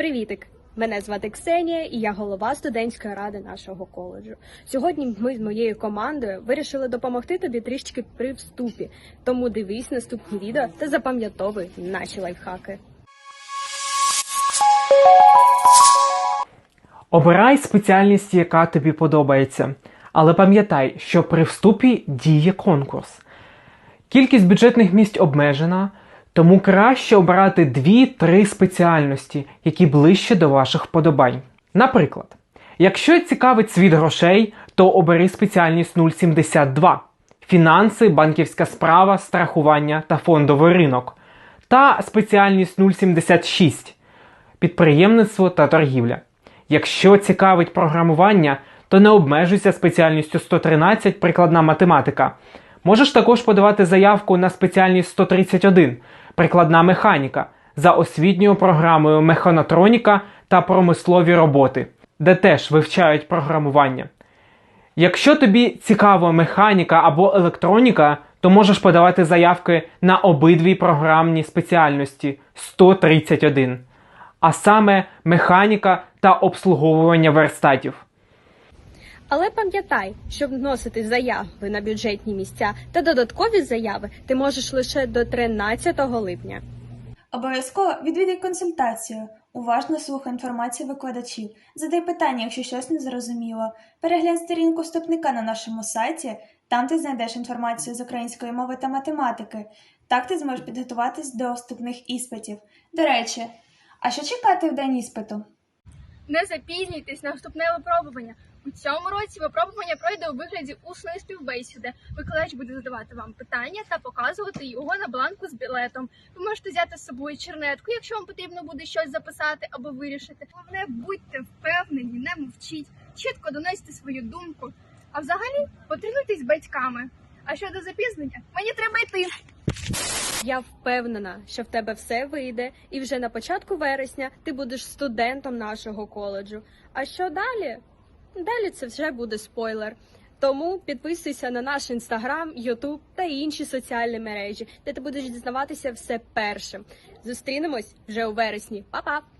Привітик! Мене звати Ксенія, і я голова студентської ради нашого коледжу. Сьогодні ми з моєю командою вирішили допомогти тобі трішки при вступі. Тому дивись наступні відео та запам'ятовуй наші лайфхаки. Обирай спеціальність, яка тобі подобається. Але пам'ятай, що при вступі діє конкурс. Кількість бюджетних місць обмежена, тому краще обирати 2-3 спеціальності, які ближче до ваших вподобань. Наприклад, якщо цікавить світ грошей, то обери спеціальність 072 фінанси, банківська справа, страхування та фондовий ринок, та спеціальність 076 підприємництво та торгівля. Якщо цікавить програмування, то не обмежуйся спеціальністю 113 прикладна математика. Можеш також подавати заявку на спеціальність 131 прикладна механіка за освітньою програмою механотроніка та промислові роботи, де теж вивчають програмування. Якщо тобі цікава механіка або електроніка, то можеш подавати заявки на обидві програмні спеціальності 131, а саме механіка та обслуговування верстатів. Але пам'ятай, щоб вносити заяви на бюджетні місця та додаткові заяви, ти можеш лише до 13 липня. Обов'язково відвідай консультацію. Уважно слухай інформацію викладачів. Задай питання, якщо щось не зрозуміло. Переглянь сторінку вступника на нашому сайті. Там ти знайдеш інформацію з української мови та математики. Так ти зможеш підготуватись до вступних іспитів. До речі, а що чекати в день іспиту? Не запізнюйтесь на вступне випробування. У цьому році випробування пройде у вигляді усної співбесіди. Викладач буде задавати вам питання та показувати його на бланку з білетом. Ви можете взяти з собою чернетку, якщо вам потрібно буде щось записати або вирішити. Головне, будьте впевнені, не мовчіть, чітко доносьте свою думку. А взагалі потренуйтесь батьками. А щодо запізнення, мені треба йти. Я впевнена, що в тебе все вийде, і вже на початку вересня ти будеш студентом нашого коледжу. А що далі? Далі це вже буде спойлер. Тому підписуйся на наш інстаграм, Ютуб та інші соціальні мережі, де ти будеш дізнаватися все першим. Зустрінемось вже у вересні. Па-па!